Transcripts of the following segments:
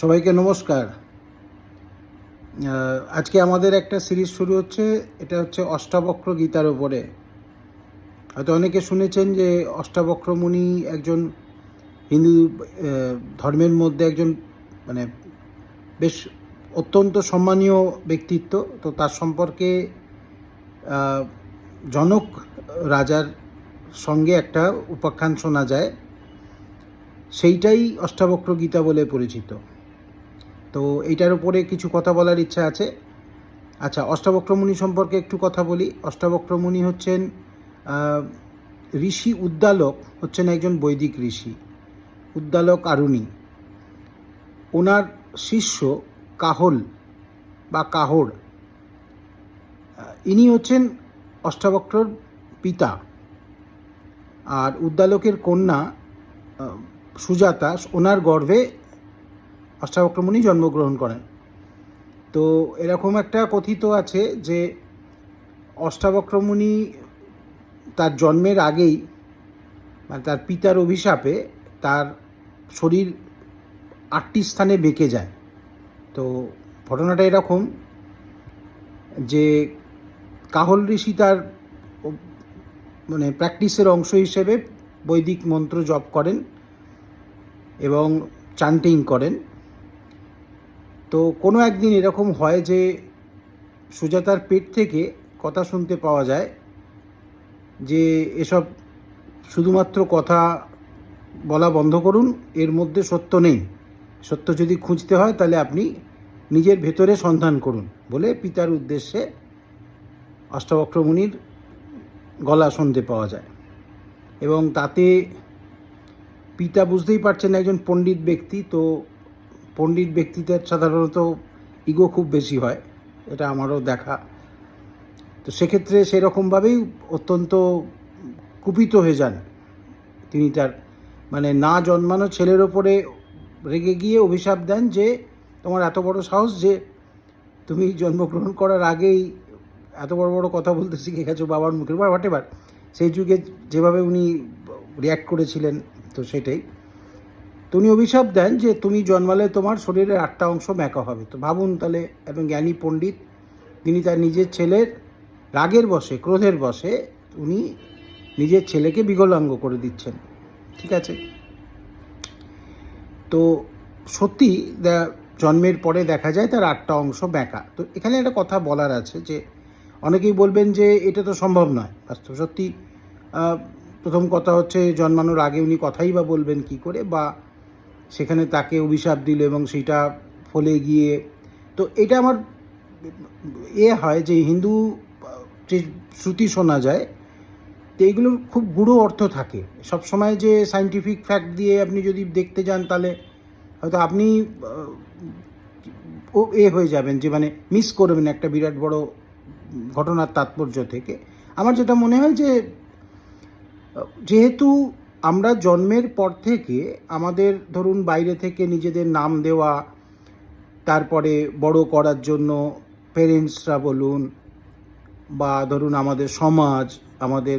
সবাইকে নমস্কার। আজকে আমাদের একটা সিরিজ শুরু হচ্ছে, এটা হচ্ছে অষ্টাবক্র গীতার ওপরে হয়তো অনেকে শুনেছেন যে অষ্টাবক্র মুনি একজন হিন্দু ধর্মের মধ্যে একজন মানে বেশ অত্যন্ত সম্মানীয় ব্যক্তিত্ব। তো তার সম্পর্কে জনক রাজার সঙ্গে একটা উপাখ্যান শোনা যায়। সেইটাই অষ্টাবক্র গীতা বলে পরিচিত। তো এইটার উপরে কিছু কথা বলার ইচ্ছা আছে। আচ্ছা অষ্টাবক্র মুনি সম্পর্কে একটু কথা বলি। অষ্টাবক্রমণি হচ্ছেন ঋষি উদ্দালক হচ্ছেন একজন বৈদিক ঋষি, উদ্দালক আরুণী। ওনার শিষ্য কাহল বা কাহর ইনি হচ্ছেন অষ্টাবক্রর পিতা। আর উদ্দালকের কন্যা সুজাতা, ওনার গর্ভে অষ্টাবক্রমণি জন্মগ্রহণ করেন। তো এরকম একটা কথিত আছে যে অষ্টাবক্রমণি তার জন্মের আগেই মানে তার পিতার অভিশাপে তার শরীর আটটি স্থানে বেঁকে যায়। তো ঘটনাটা এরকম যে কাহল ঋষি তার মানে প্র্যাকটিসের অংশ হিসেবে বৈদিক মন্ত্র জপ করেন এবং চান্টিং করেন। তো কোনো একদিন এরকম হয় যে সুজাতার পেট থেকে কথা শুনতে পাওয়া যায় যে এসব শুধুমাত্র কথা বলা বন্ধ করুন, এর মধ্যে সত্য নেই। সত্য যদি খুঁজতে হয় তাহলে আপনি নিজের ভেতরে সন্ধান করুন বলে পিতার উদ্দেশ্যে অষ্টাবক্র মুনির গলা শুনতে পাওয়া যায়। এবং তাতে পিতা বুঝতেই পারছেন একজন পণ্ডিত ব্যক্তি, তো পণ্ডিত ব্যক্তিদের সাধারণত ইগো খুব বেশি হয়, এটা আমারও দেখা। তো সেক্ষেত্রে সেরকমভাবেই অত্যন্ত কুপিত হয়ে যান তিনি তার মানে না জন্মানো ছেলের ওপরে রেগে গিয়ে অভিশাপ দেন যে, তোমার এত বড় সাহস যে তুমি জন্মগ্রহণ করার আগেই এত বড় বড় কথা বলতে শিখে গেছো বাবার মুখের বা হোয়াট এভার সেই যুগে যেভাবে উনি রিয়্যাক্ট করেছিলেন, তো সেটাই। তো উনি অভিশাপ দেন যে তুমি জন্মালে তোমার শরীরের আটটা অংশ ম্যাকা হবে। তো ভাবুন তাহলে, একজন জ্ঞানী পণ্ডিত, তিনি তার নিজের ছেলের রাগের বসে ক্রোধের বসে উনি নিজের ছেলেকে বিকলাঙ্গ করে দিচ্ছেন। ঠিক আছে? তো সত্যি জন্মের পরে দেখা যায় তার আটটা অংশ ব্যাঁকা তো এখানে একটা কথা বলার আছে যে, অনেকেই বলবেন যে এটা তো সম্ভব নয়। বাস্তব সত্যি প্রথম কথা হচ্ছে জন্মানোর আগে উনি কথাই বা বলবেন কি করে, বা সেখানে তাকে অভিশাপ দিল এবং সেটা ফলে গিয়ে, তো এটা আমার এ হয় যে হিন্দু, যে শ্রুতি শোনা যায়, তো এইগুলোর খুব গূঢ় অর্থ থাকে। সব সময় যে সাইন্টিফিক ফ্যাক্ট দিয়ে আপনি যদি দেখতে যান তাহলে হয়তো আপনি ও এ হয়ে যাবেন যে মানে মিস করবেন একটা বিরাট বড় ঘটনার তাৎপর্য থেকে। আমার যেটা মনে হয় যে যেহেতু আমরা জন্মের পর থেকে আমাদের ধরুন বাইরে থেকে নিজেদের নাম দেওয়া, তারপরে বড় করার জন্য পেরেন্টসরা বলুন বা ধরুন আমাদের সমাজ, আমাদের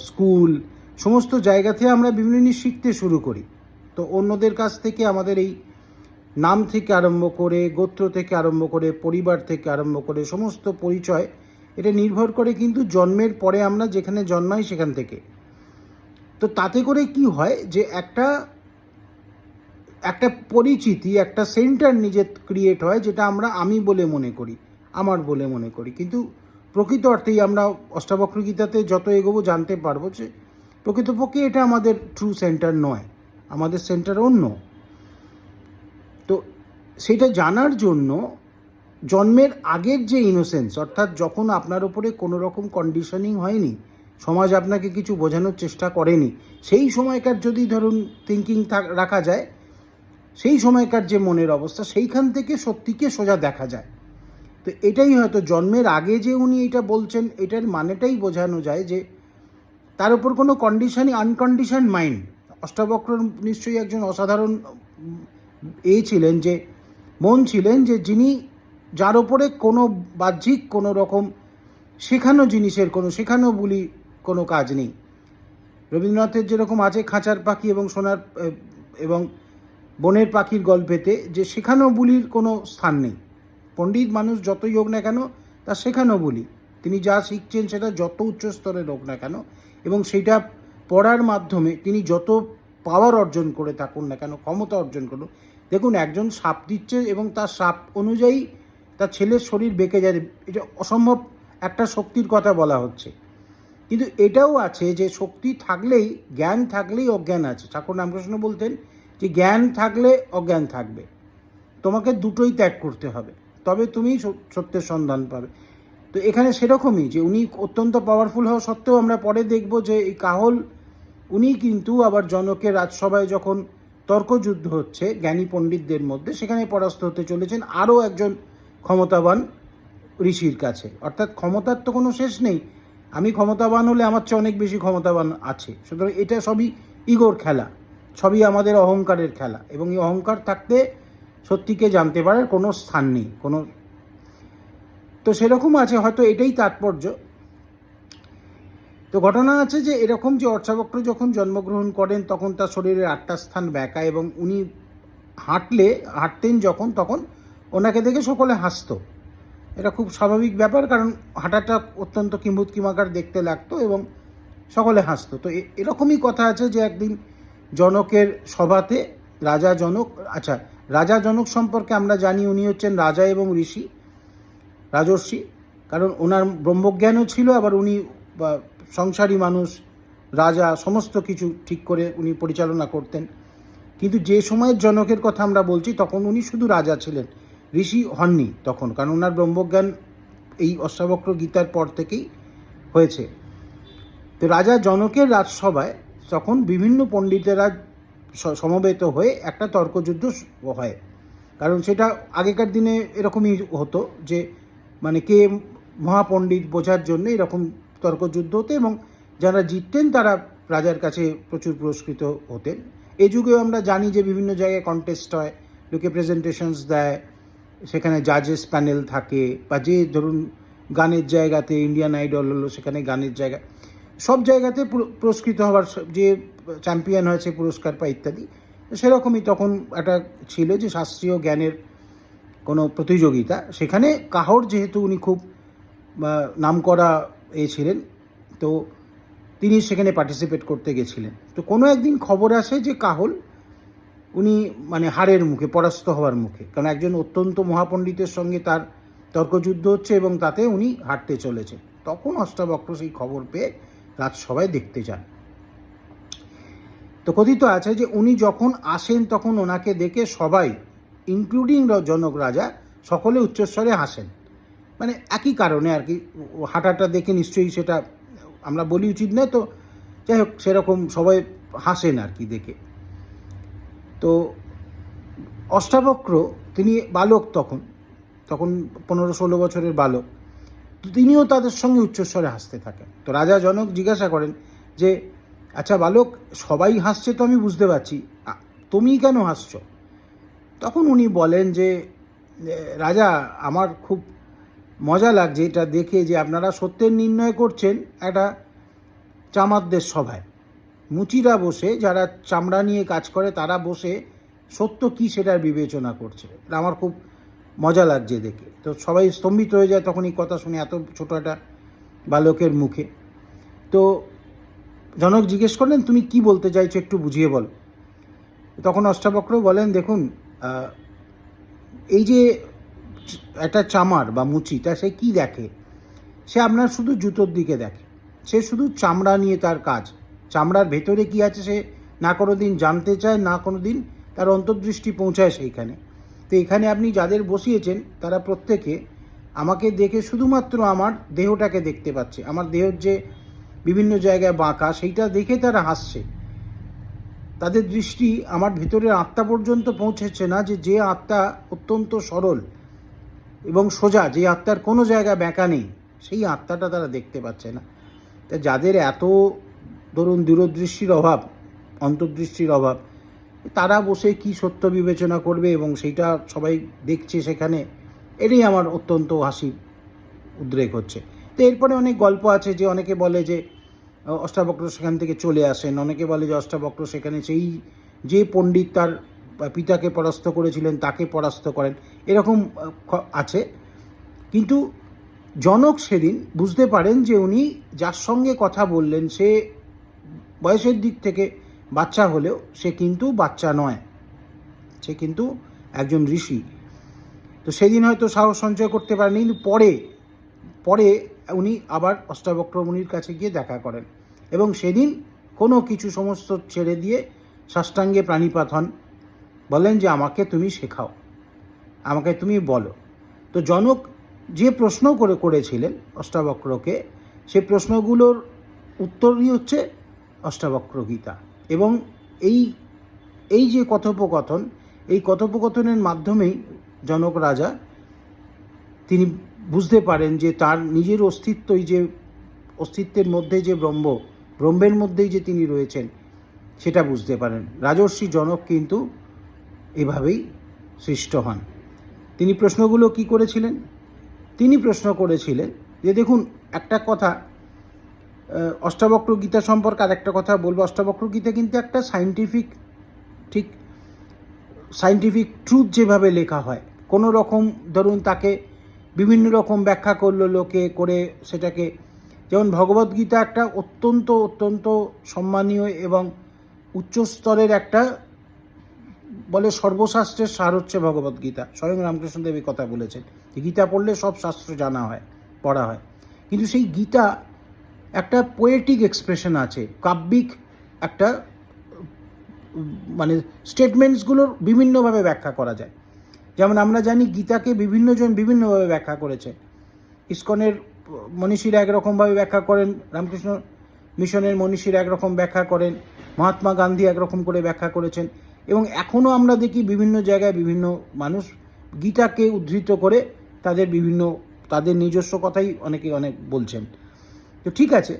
স্কুল সমস্ত জায়গা থেকে আমরা বিভিন্ন জিনিস শিখতে শুরু করি। তো অন্যদের কাছ থেকে আমাদের এই নাম থেকে আরম্ভ করে, গোত্র থেকে আরম্ভ করে, পরিবার থেকে আরম্ভ করে সমস্ত পরিচয়, এটা নির্ভর করে কিন্তু জন্মের পরে আমরা যেখানে জন্মাই সেখান থেকে। তো তাতে করে কি হয় যে একটা একটা পরিচিতি, একটা সেন্টার নিজের ক্রিয়েট হয় যেটা আমরা আমি বলে মনে করি, আমার বলে মনে করি। কিন্তু প্রকৃত অর্থেই আমরা অষ্টাবক্র গীতাতে যত এগোবো জানতে পারব যে প্রকৃতপক্ষে এটা আমাদের ট্রু সেন্টার নয়, আমাদের সেন্টার অন্য। তো সেটা জানার জন্য জন্মের আগের যে ইনোসেন্স অর্থাৎ যখন আপনার উপরে কোনো রকম কন্ডিশনিং হয়নি সমাজ আপনাকে কিছু বোঝানোর চেষ্টা করেনি। সেই সময়কার যদি ধরুন থিঙ্কিং রাখা যায়, সেই সময়কার যে মনের অবস্থা, সেইখান থেকে সত্যিকে সোজা দেখা যায়। তো এটাই হয়তো জন্মের আগে যে উনি এটা বলছেন, এটার মানেটাই বোঝানো যায় যে তার উপর কোনো কন্ডিশনই আনকন্ডিশন মাইন্ড অষ্টাবক্র নিশ্চয়ই একজন অসাধারণ এ ছিলেন যে, মন ছিলেন যে যিনি যার ওপরে কোনো বাহ্যিক কোনো রকম শেখানো জিনিসের কোনো, শেখানো বলি কোনো কাজ নেই। রবীন্দ্রনাথের যেরকম আছে খাঁচার পাখি এবং সোনার এবং বনের পাখির গল্পেতে যে সেখানেও বুলির কোনো স্থান নেই। পণ্ডিত মানুষ যতই হোক না কেন তা সেখানেও বলি। তিনি যা শিখছেন সেটা যত উচ্চ স্তরের হোক না কেন, এবং সেটা পড়ার মাধ্যমে তিনি যত পাওয়ার অর্জন করে থাকুন না কেন, ক্ষমতা অর্জন করুন। দেখুন, একজন সাপ দিচ্ছে এবং তার সাপ অনুযায়ী তার ছেলের শরীর বেঁকে যায়। এটা অসম্ভব একটা শক্তির কথা বলা হচ্ছে। কিন্তু এটাও আছে যে শক্তি থাকলেই, জ্ঞান থাকলেই অজ্ঞান আছে। ঠাকুর রামকৃষ্ণ বলতেন যে জ্ঞান থাকলে অজ্ঞান থাকবে। তোমাকে দুটোই ত্যাগ করতে হবে। তবে তুমি সত্যের সন্ধান পাবে। তো এখানে সেরকমই যে উনি অত্যন্ত পাওয়ারফুল হওয়া সত্ত্বেও আমরা পরে দেখব যে এই কাহল, উনি কিন্তু আবার জনকের রাজসভায় যখন তর্কযুদ্ধ হচ্ছে জ্ঞানী পণ্ডিতদের মধ্যে, সেখানে পরাস্ত হতে চলেছেন আরও একজন ক্ষমতাবান ঋষির কাছে। অর্থাৎ ক্ষমতার তো কোনো শেষ নেই আমি ক্ষমতাবান হলে আমার চেয়ে অনেক বেশি ক্ষমতাবান আছে। সুতরাং এটা সবই ইগোর খেলা। সবই আমাদের অহংকারের খেলা। এবং এই অহংকার থাকতে সত্যিকে জানতে পারার কোনো স্থান নেই, কোনো। তো সেরকম আছে, হয়তো এটাই তাৎপর্য। তো ঘটনা আছে যে এরকম যে অর্চাবক্র যখন জন্মগ্রহণ করেন, তখন তার শরীরের আটটা স্থান ব্যাকা এবং উনি হাঁটলে, হাঁটতেন যখন, তখন ওনাকে দেখে সকলে হাসতো। এটা খুব স্বাভাবিক ব্যাপার, কারণ হাঁটাটা অত্যন্ত কিম্ভূত কিমাকার দেখতে লাগতো এবং সকলে হাসতো। তো এরকমই কথা আছে যে একদিন জনকের সভাতে রাজা জনক আচ্ছা রাজা জনক সম্পর্কে আমরা জানি উনি হচ্ছেন রাজা এবং ঋষি, রাজর্ষি, কারণ ওনার ব্রহ্মজ্ঞানও ছিল, আবার উনি সংসারী মানুষ, রাজা, সমস্ত কিছু ঠিক করে উনি পরিচালনা করতেন। কিন্তু যে সময়ের জনকের কথা আমরা বলছি, তখন উনি শুধু রাজা ছিলেন। ঋষি হননি তখন, কারণ ওনার ব্রহ্মজ্ঞান এই অষ্টাবক্র গীতার পর থেকেই হয়েছে। তো রাজা জনকের রাজসভায় তখন বিভিন্ন পণ্ডিতেরা সমবেত হয়ে একটা তর্কযুদ্ধ হয়। কারণ সেটা আগেকার দিনে এরকমই হতো যে মানে কে মহাপণ্ডিত বোঝার জন্য এরকম তর্কযুদ্ধ হতো এবং যারা জিততেন তারা রাজার কাছে প্রচুর পুরস্কৃত হতেন। এই যুগেও আমরা জানি যে বিভিন্ন জায়গায় কন্টেস্ট হয়, লোকে প্রেজেন্টেশনস দেয় সেখানে জাজেস প্যানেল থাকে বা যে ধরুন গানের জায়গাতে ইন্ডিয়ান আইডল হলো, সেখানে গানের জায়গা, সব জায়গাতে পুরস্কৃত হওয়ার যে চ্যাম্পিয়ন হয়েছে পুরস্কার পায় ইত্যাদি, সেরকমই তখন একটা ছিল যে শাস্ত্রীয় জ্ঞানের কোনো প্রতিযোগিতা। সেখানে কাহর যেহেতু উনি খুব নাম করা এ ছিলেন, তো তিনি সেখানে পার্টিসিপেট করতে গেছিলেন। তো কোনো একদিন খবর আসে যে কাহল উনি মানে হারের মুখে, পরাস্ত হওয়ার মুখে। কারণ একজন অত্যন্ত মহাপণ্ডিতের সঙ্গে তার তর্কযুদ্ধ হচ্ছে এবং তাতে উনি হারতে চলেছে তখন অষ্টাবক্র সেই খবর পেয়ে রাজসভায় দেখতে যান। তো কথিত আছে যে উনি যখন আসেন তখন ওনাকে দেখে সবাই ইনক্লুডিং জনক রাজা, সকলে উচ্চস্বরে হাসেন। মানে একই কারণে আর কি হাঁটাটা দেখে নিশ্চয়ই সেটা আমরা বলি উচিত নয়, তো যাই হোক, সেরকম সবাই হাসেন আর কি দেখে। তো অষ্টাবক্র, তিনি বালক তখন তখন পনেরো ষোলো বছরের বালক, তো তিনিও তাদের সঙ্গে উচ্চস্বরে হাসতে থাকেন। তো রাজা জনক জিজ্ঞাসা করেন যে আচ্ছা বালক, সবাই হাসছে তো আমি বুঝতে পারছি তুমি কেন হাসছো? তখন উনি বলেন যে রাজা, আমার খুব মজা লাগছে এটা দেখে যে আপনারা সত্যের নির্ণয় করছেন একটা চামারদের সভায়। মুচিরা বসে, যারা চামড়া নিয়ে কাজ করে, তারা বসে সত্য কী সেটার বিবেচনা করছে। আমার খুব মজা লাগছে দেখে। তো সবাই স্তম্ভিত হয়ে যায় তখন এই কথা শুনে এত ছোটো একটা বালকের মুখে। তো জনক জিজ্ঞেস করলেন, তুমি কি বলতে চাইছো একটু বুঝিয়ে বলো। তখন অষ্টাবক্র বলেন, দেখুন এই যে একটা চামার বা মুচি, তা সে কি দেখে? সে আপনার শুধু জুতোর দিকে দেখে। সে শুধু চামড়া নিয়ে তার কাজ। চামড়ার ভেতরে কি আছে সে না কোনো দিন জানতে চায়, না কোনো দিন তার অন্তর্দৃষ্টি পৌঁছায় সেইখানে। তো এখানে আপনি যাদের বসিয়েছেন, তারা প্রত্যেকে আমাকে দেখে শুধুমাত্র আমার দেহটাকে দেখতে পাচ্ছে। আমার দেহের যে বিভিন্ন জায়গায় বাঁকা, সেইটা দেখে তারা হাসছে। তাদের দৃষ্টি আমার ভিতরের আত্মা পর্যন্ত পৌঁছেছে না যে যে আত্মা অত্যন্ত সরল এবং সোজা, যে আত্মার কোনো জায়গায় ব্যাঁকা নেই, সেই আত্মাটা তারা দেখতে পাচ্ছে না। তা যাদের এত ধরুন দূরদৃষ্টির অভাব, অন্তর্দৃষ্টির অভাব, তারা বসে কি সত্য বিবেচনা করবে এবং সেইটা সবাই দেখছে সেখানে এটাই আমার অত্যন্ত হাসি, উদ্রেক হচ্ছে। তো এরপরে অনেক গল্প আছে যে অনেকে বলে যে, অষ্টাবক্র সেখান থেকে চলে আসেন, অনেকে বলে যে অষ্টাবক্র সেখানে সেই যে পণ্ডিত তার পিতাকে পরাস্ত করেছিলেন, তাকে পরাস্ত করেন, এরকম আছে। কিন্তু জনক সেদিন বুঝতে পারেন যে উনি যার সঙ্গে কথা বললেন, সে বয়সের দিক থেকে বাচ্চা হলেও সে কিন্তু বাচ্চা নয়। সে কিন্তু একজন ঋষি। তো সেদিন হয়তো সাহস সঞ্চয় করতে পারেনি, কিন্তু পরে পরে উনি আবার অষ্টাবক্র মুনির কাছে গিয়ে দেখা করেন এবং সেদিন কোনো কিছু সমস্ত ছেড়ে দিয়ে সাষ্টাঙ্গে প্রাণীপাত হন। বলেন যে, আমাকে তুমি শেখাও, আমাকে তুমি বলো। তো জনক যে প্রশ্ন করে করেছিলেন অষ্টাবক্রকে, সে প্রশ্নগুলোর উত্তরই হচ্ছে অষ্টাবক্র গীতা এবং এই এই যে কথোপকথন, এই কথোপকথনের মাধ্যমেই জনক রাজা, তিনি বুঝতে পারেন যে তার নিজের অস্তিত্বই যে, অস্তিত্বের মধ্যে যে ব্রহ্ম, ব্রহ্মের মধ্যেই যে তিনি রয়েছেন, সেটা বুঝতে পারেন। রাজর্ষি জনক কিন্তু এভাবেই সৃষ্ট হন। তিনি প্রশ্নগুলো কি করেছিলেন? তিনি প্রশ্ন করেছিলেন যে দেখুন, একটা কথা অষ্টাবক্র গীতা সম্পর্কে আর একটা কথা বলব। অষ্টাবক্র গীতা কিন্তু একটা সাইন্টিফিক ঠিক সাইন্টিফিক ট্রুথ যেভাবে লেখা হয়। কোনো রকম ধরুন তাকে বিভিন্ন রকম ব্যাখ্যা করল লোকে করে সেটাকে। যেমন ভগবদ্গীতা একটা অত্যন্ত অত্যন্ত সম্মানীয় এবং উচ্চ স্তরের একটা বলে সর্বশাস্ত্রের সার হচ্ছে ভগবদ্গীতা। স্বয়ং রামকৃষ্ণদেব এই কথা বলেছেন। গীতা পড়লে সব শাস্ত্র জানা হয়, পড়া হয়। কিন্তু সেই গীতা একটা পোয়েটিক এক্সপ্রেশন আছে, কাব্যিক একটা মানে স্টেটমেন্টসগুলোর বিভিন্নভাবে ব্যাখ্যা করা যায়। যেমন আমরা জানি গীতাকে বিভিন্নজন বিভিন্নভাবে ব্যাখ্যা করেছে। ইস্কনের মনীষীরা একরকমভাবে ব্যাখ্যা করেন, রামকৃষ্ণ মিশনের মনীষীরা একরকম ব্যাখ্যা করেন, মহাত্মা গান্ধী একরকম করে ব্যাখ্যা করেছেন এবং এখনও আমরা দেখি বিভিন্ন জায়গায় বিভিন্ন মানুষ গীতাকে উদ্ধৃত করে তাদের বিভিন্ন, তাদের নিজস্ব কথাই অনেকে অনেক বলছেন। তো ঠিক আছে,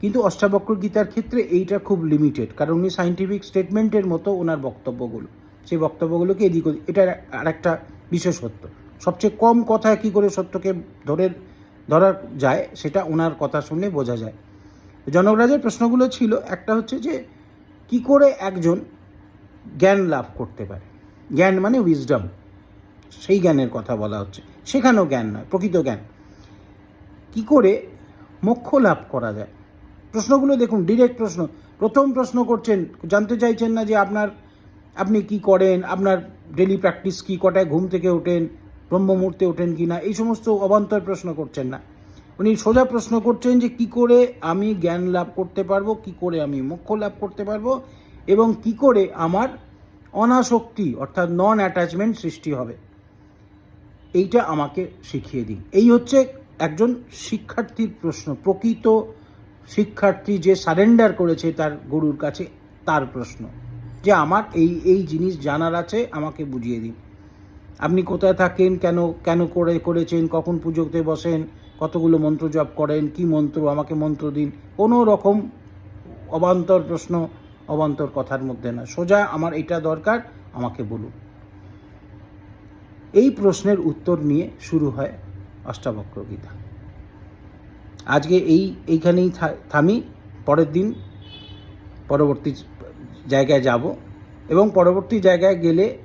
কিন্তু অষ্টাবক্র গীতার ক্ষেত্রে এইটা খুব লিমিটেড কারণ উনি সাইন্টিফিক স্টেটমেন্টের মতো ওনার বক্তব্যগুলো, সেই বক্তব্যগুলোকে এদিক এটা আরেকটা বিশেষত্ব সবচেয়ে কম কথায় কী করে সত্যকে ধরে ধরা যায়, সেটা ওনার কথা শুনলে বোঝা যায়। জনকরাজের প্রশ্নগুলো ছিল, একটা হচ্ছে যে, কি করে একজন জ্ঞান লাভ করতে পারে? জ্ঞান মানে উইজডম সেই জ্ঞানের কথা বলা হচ্ছে। সেখানেও জ্ঞান নয়, প্রকৃত জ্ঞান। কি করে মোক্ষ লাভ করা যায়। প্রশ্নগুলো দেখুন ডিরেক্ট প্রশ্ন। প্রথম প্রশ্ন করছেন, জানতে চাইছেন না যে আপনার, আপনি কি করেন, আপনার ডেলি প্র্যাকটিস কি, কটায় ঘুম থেকে ওঠেন ব্রহ্ম মুহূর্তে ওঠেন কি না, এই সমস্ত অবান্তর প্রশ্ন করছেন না। উনি সোজা প্রশ্ন করছেন যে কি করে আমি জ্ঞান লাভ করতে পারব, কি করে আমি মোক্ষ লাভ করতে পারব এবং কি করে আমার অনাসক্তি, অর্থাৎ নন অ্যাটাচমেন্ট সৃষ্টি হবে। এইটা আমাকে শিখিয়ে দিন। এই হচ্ছে একজন শিক্ষার্থীর প্রশ্ন, প্রকৃত শিক্ষার্থী যে সারেন্ডার করেছে তার গুরুর কাছে তার প্রশ্ন, যে আমার এই এই জিনিস জানার আছে, আমাকে বুঝিয়ে দিন। আপনি কোথায় থাকেন, কেন কেন করে করেছেন, কখন পুজোতে বসেন, কতগুলো মন্ত্র জপ করেন, কি মন্ত্র, আমাকে মন্ত্র দিন। কোনো রকম অবান্তর প্রশ্ন, অবান্তর কথার মধ্যে না। সোজা, আমার এটা দরকার, আমাকে বলুন। এই প্রশ্নের উত্তর নিয়ে শুরু হয় অষ্টাবক্র গীতা আজকে এই, এইখানেই থামি, পরের দিন পরবর্তী জায়গায় যাব এবং পরবর্তী জায়গায় গেলে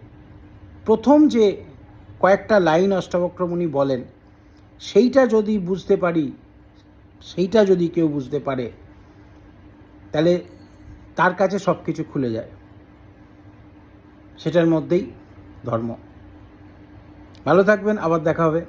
প্রথম যে কয়েকটা লাইন অষ্টাবক্রমণি বলেন, সেইটা যদি বুঝতে পারি, সেইটা যদি কেউ বুঝতে পারে, তাহলে তার কাছে সব কিছু খুলে যায়। সেটার মধ্যেই ধর্ম। ভালো থাকবেন, আবার দেখা হবে।